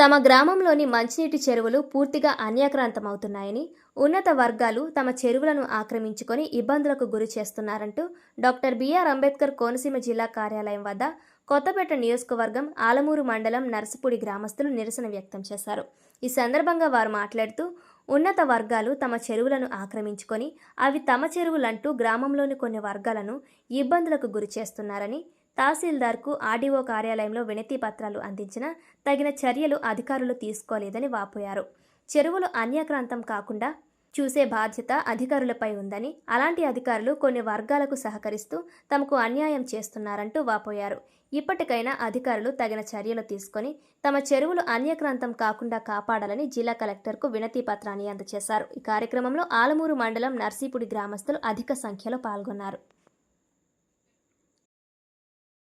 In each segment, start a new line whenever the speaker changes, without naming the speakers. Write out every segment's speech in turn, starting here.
తమ గ్రామంలోని మంచినీటి చెరువులు పూర్తిగా అన్యాక్రాంతమవుతున్నాయని ఉన్నత వర్గాలు తమ చెరువులను ఆక్రమించుకొని ఇబ్బందులకు గురి చేస్తున్నారంటూ doctor B R Ambedkar Konaseema జిల్లా కార్యాలయం వద్ద కొత్తపేట నియోజకవర్గం ఆలమూరు మండలం నర్సపూడి గ్రామస్తులు నిరసన వ్యక్తం చేశారు. ఈ సందర్భంగా వారు మాట్లాడుతూ ఉన్నత వర్గాలు తమ చెరువులను ఆక్రమించుకొని అవి తమ చెరువులంటూ గ్రామంలోని కొన్ని వర్గాలను ఇబ్బందులకు గురి చేస్తున్నారని తహసీల్దార్కు ఆర్డీఓ కార్యాలయంలో వినతి పత్రాలు అందించిన తగిన చర్యలు అధికారులు తీసుకోలేదని వాపోయారు. చెరువులు అన్యక్రాంతం కాకుండా చూసే బాధ్యత అధికారులపై ఉందని అలాంటి అధికారులు కొన్ని వర్గాలకు సహకరిస్తూ తమకు అన్యాయం చేస్తున్నారంటూ వాపోయారు. ఇప్పటికైనా అధికారులు తగిన చర్యలు తీసుకొని తమ చెరువులు అన్యక్రాంతం కాకుండా కాపాడాలని జిల్లా కలెక్టర్కు వినతి పత్రాన్ని అందజేశారు. ఈ కార్యక్రమంలో ఆలమూరు మండలం నర్సీపుడి గ్రామస్తులు అధిక సంఖ్యలో పాల్గొన్నారు.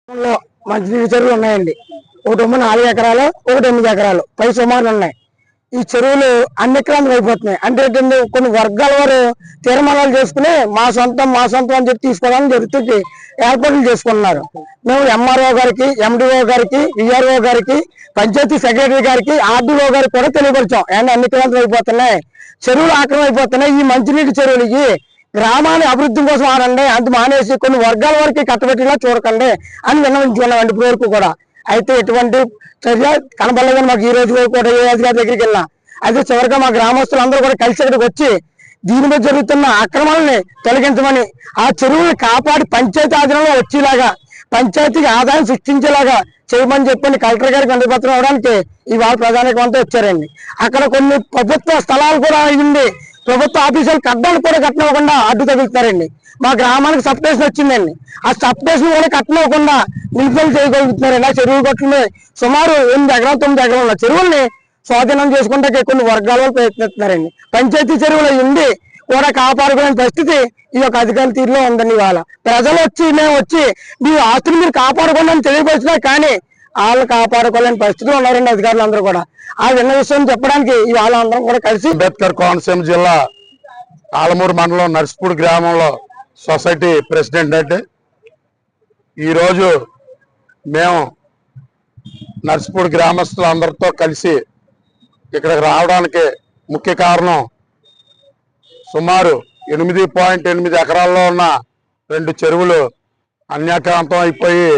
లో మంచినీటి చెరువులు ఉన్నాయండి. ఒకటి ఏమో నాలుగు ఎకరాలు ఒకటి ఎనిమిది ఎకరాలు. పై సుమారు ఉన్నాయి. ఈ చెరువులు అన్నిక్రాంతం అయిపోతున్నాయి. అంటే ఏంటంటే కొన్ని వర్గాల వారు తీర్మానాలు చేసుకుని మా సొంతం మా సొంతం అని చెప్పి తీసుకోవడానికి జరుగుతుంది ఏర్పాట్లు చేసుకున్నారు మేము ఎంఆర్ఓ గారికి ఎండిఓ గారికి విఆర్ఓ గారికి పంచాయతీ సెక్రటరీ గారికి ఆర్డీఓ గారికి కూడా తెలియపరిచాం. అన్ని అన్నిక్రాంతం అయిపోతున్నాయి. చెరువులు ఆక్రమణ అయిపోతున్నాయి. ఈ మంచినీటి చెరువులకి గ్రామాన్ని అభివృద్ధి కోసం ఆడండి అంత మానేసి కొన్ని వర్గాల వరకు కట్టబెట్టేలా చూడకండి అని విన్నవించుకున్నామండి ఇప్పటి వరకు కూడా. అయితే ఎటువంటి చర్య కనబడలేదని మాకు ఈ రోజు కూడా ఏ అధికారి దగ్గరికి వెళ్ళినా. అయితే చివరిగా మా గ్రామస్తులు అందరూ కూడా కలిసి ఇక్కడికి వచ్చి దీని మీద జరుగుతున్న అక్రమాలని తొలగించమని ఆ చెరువుని కాపాడి పంచాయతీ ఆధీనంలో వచ్చేలాగా పంచాయతీకి ఆదాయం సృష్టించేలాగా చేయమని చెప్పని కలెక్టర్ గారికి అందుపత్రం అవడానికి ఇవాళ ప్రధానికమంతా వచ్చారండి. అక్కడ కొన్ని ప్రభుత్వ స్థలాలు కూడా అయింది ప్రభుత్వ ఆఫీసులు కట్టడానికి కూడా కట్టనివ్వకుండా అడ్డు తగులుతారండి మా గ్రామానికి సబ్ స్టేషన్ వచ్చిందండి. ఆ సబ్ స్టేషన్ కూడా కట్టనివ్వకుండా నిలుపుదల చేయగలుగుతున్నారండి ఆ చెరువు కట్టుకుని సుమారు ఎనిమిది ఎకరాలు తొమ్మిది ఎకరాలు చెరువుల్ని స్వాధీనం చేసుకుంటే కొన్ని వర్గాల వాళ్ళు ప్రయత్నిస్తున్నారండి. పంచాయతీ చెరువులు ఉండి కూడా కాపాడుకునే పరిస్థితి ఈ యొక్క అధికారుల తీరులో ఉందండి ఇవాళ. ప్రజలు వచ్చి మేము వచ్చి మీ ఆస్తులు మీరు కాపాడుకోండి అని తెలియపరుస్తున్నారు కానీ వాళ్ళు కాపాడుకోలేని పరిస్థితిలో ఉన్నారండి అధికారులు అందరూ కూడా. ఆ విన్న విషయం చెప్పడానికి వాళ్ళందరం అందరం కూడా కలిసి
అంబేద్కర్ కోనసీమ జిల్లా ఆలమూరు మండలం నర్సిపూడి గ్రామంలో సొసైటీ ప్రెసిడెంట్ అంటే ఈరోజు మేము నర్సిపూడి గ్రామస్తులందరితో కలిసి ఇక్కడికి రావడానికి ముఖ్య కారణం సుమారు ఎనిమిది పాయింట్ ఎనిమిది ఎకరాల్లో ఉన్న రెండు చెరువులు అన్యాక్రాంతం అయిపోయి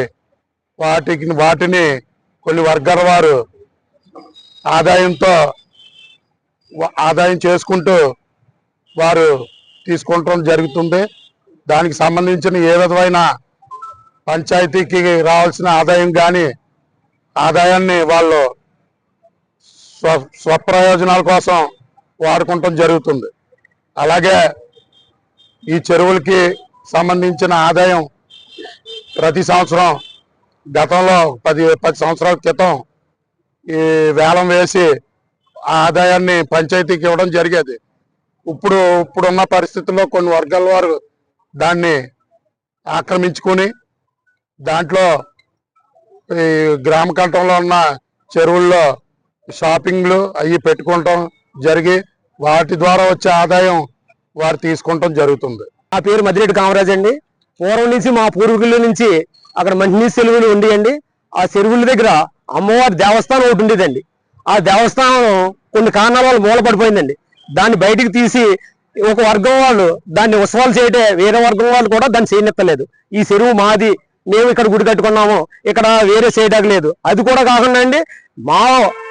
వాటికి వాటిని కొన్ని వర్గాల వారు ఆదాయంతో ఆదాయం చేసుకుంటూ వారు తీసుకుంటం జరుగుతుంది. దానికి సంబంధించిన ఏ విధమైన పంచాయతీకి రావాల్సిన ఆదాయం కానీ ఆదాయాన్ని వాళ్ళు స్వ స్వప్రయోజనాల కోసం వాడుకుంటం జరుగుతుంది. అలాగే ఈ చెరువులకి సంబంధించిన ఆదాయం ప్రతి సంవత్సరం గతంలో పది పది సంవత్సరాల క్రితం ఈ వేలం వేసి ఆ ఆదాయాన్ని పంచాయతీకి ఇవ్వడం జరిగేది. ఇప్పుడు ఇప్పుడున్న పరిస్థితుల్లో కొన్ని వర్గాల వారు దాన్ని ఆక్రమించుకొని దాంట్లో ఈ గ్రామ కంఠంలో ఉన్న చెరువుల్లో షాపింగ్లు అవి పెట్టుకోవటం జరిగి వాటి ద్వారా వచ్చే ఆదాయం వారు తీసుకుంటాం జరుగుతుంది.
నా పేరు మదిరెడ్డి కామరాజ్ అండి పూర్వం నుంచి మా పూర్వీకుల నుంచి అక్కడ మంచినీటి చెరువులు ఉండేయండి. ఆ చెరువుల దగ్గర అమ్మవారి దేవస్థానం ఒకటి ఉండేదండి. ఆ దేవస్థానం కొన్ని కారణాల వల్ల మూలపడిపోయిందండి. దాన్ని బయటికి తీసి ఒక వర్గం వాళ్ళు దాన్ని ఉత్సవాలు చేయటే వేరే వర్గం వాళ్ళు కూడా దాన్ని చేయనెత్తలేదు. ఈ చెరువు మాది మేము ఇక్కడ గుడి కట్టుకున్నాము ఇక్కడ వేరే చేయడానికి లేదు అది కూడా కాకుండా అండి మా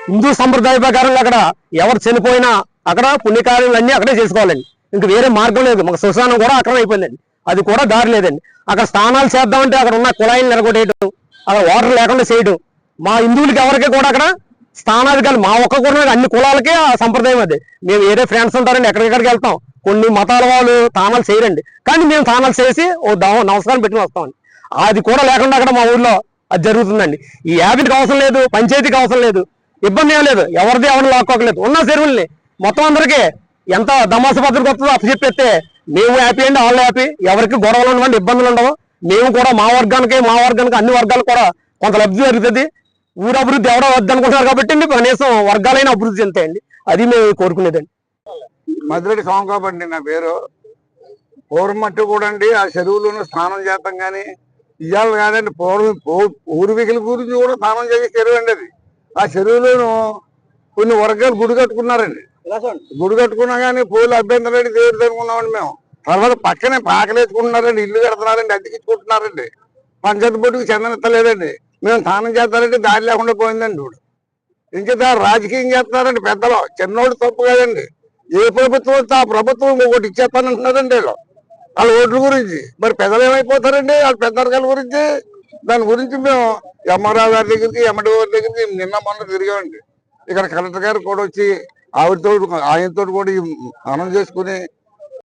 హిందూ సంప్రదాయ ప్రకారంగా అక్కడ ఎవరు చనిపోయినా అక్కడ పుణ్యకార్యాలన్నీ అక్కడే చేసుకోవాలండి. ఇంక వేరే మార్గం లేదు. మాకు శ్మశానం కూడా అక్కడ అయిపోయిందండి. అది కూడా దారి లేదండి. అక్కడ స్నానాలు చేద్దామంటే అక్కడ ఉన్న కుళాయిలు నిలగొట్టేయడం అక్కడ వాటర్ లేకుండా చేయడం మా హిందువులకి ఎవరికి కూడా అక్కడ స్థానాధికారులు మా ఒక్క కూడా అన్ని కులాలకే ఆ సంప్రదాయం అది. మేము ఏదో ఫ్రెండ్స్ ఉంటారండి ఎక్కడికెక్కడికి వెళ్తాం. కొన్ని మతాల వాళ్ళు తానాలు చేయరండి. కానీ మేము తానాలు చేసి ఓ దా- నమస్కారం పెట్టుకుని వస్తామండి. అది కూడా లేకుండా అక్కడ మా ఊర్లో అది జరుగుతుందండి. ఈ యాభైకి అవసరం లేదు పంచాయతీకి అవసరం లేదు ఇబ్బంది ఏం లేదు. ఎవరిది ఎవరిని లాక్కోకలేదు ఉన్న చెరువుల్ని మొత్తం అందరికీ ఎంత దమాస పత్రిక వస్తుందో అప్పచెప్పేస్తే మేము హ్యాపీ అండి వాళ్ళు హ్యాపీ ఎవరికి గొడవలు ఉండవండి ఇబ్బందులు ఉండవు. మేము కూడా మా వర్గానికి మా వర్గానికి అన్ని వర్గాలు కూడా కొంత లబ్ధి జరుగుతుంది. ఊరు అభివృద్ధి ఎవడో వద్దనుకుంటున్నారు కాబట్టి అండి కనీసం వర్గాలైన అభివృద్ధి చెందుతాయండి అది మేము కోరుకునేదండి.
మధురెడ్డి సోమకాపండి నా పేరు. పూర్వం మట్టి కూడా అండి ఆ చెరువులోనూ స్నానం చేస్తాం కానీ ఇవాళ కాదండి పూర్వం పూర్వీకుల గురించి కూడా స్నానం చేసే చెరువు అండి అది. ఆ చెరువులోను కొన్ని వర్గాలు గుడి కట్టుకున్నారండి. గుడి కట్టుకున్నా కానీ పూలు అభ్యంతరం దేవుడు అనుకున్నామండి మేము. తర్వాత పక్కనే పాకలేసుకుంటున్నారండి ఇల్లు కడుతున్నారండి అద్దెకిచ్చుకుంటున్నారండి. పంచాయతీ బోర్డుకి చందన ఎత్తలేదండి మేము స్నానం చేస్తారంటే దారి లేకుండా పోయిందండి ఇప్పుడు ఇంకేత రాజకీయం చేస్తున్నారండి పెద్దలు. చిన్నోడు తప్పు కదండి. ఏ ప్రభుత్వం వస్తే ఆ ప్రభుత్వం ఒకటి ఇచ్చేస్తానంటున్నారండి వీళ్ళు. వాళ్ళ ఓట్ల గురించి. మరి పెద్దలు ఏమైపోతారండి? వాళ్ళ పెద్దరికాల గురించి? దాని గురించి మేము ఎంఆర్ఆర్ గారి దగ్గరికి ఎండి గారి దగ్గరికి నిన్న మొన్న తిరిగామండి. ఇక్కడ కలెక్టర్ గారు కూడా వచ్చి ఆవిడతో ఆయనతో కూడా ఈ మనం చేసుకుని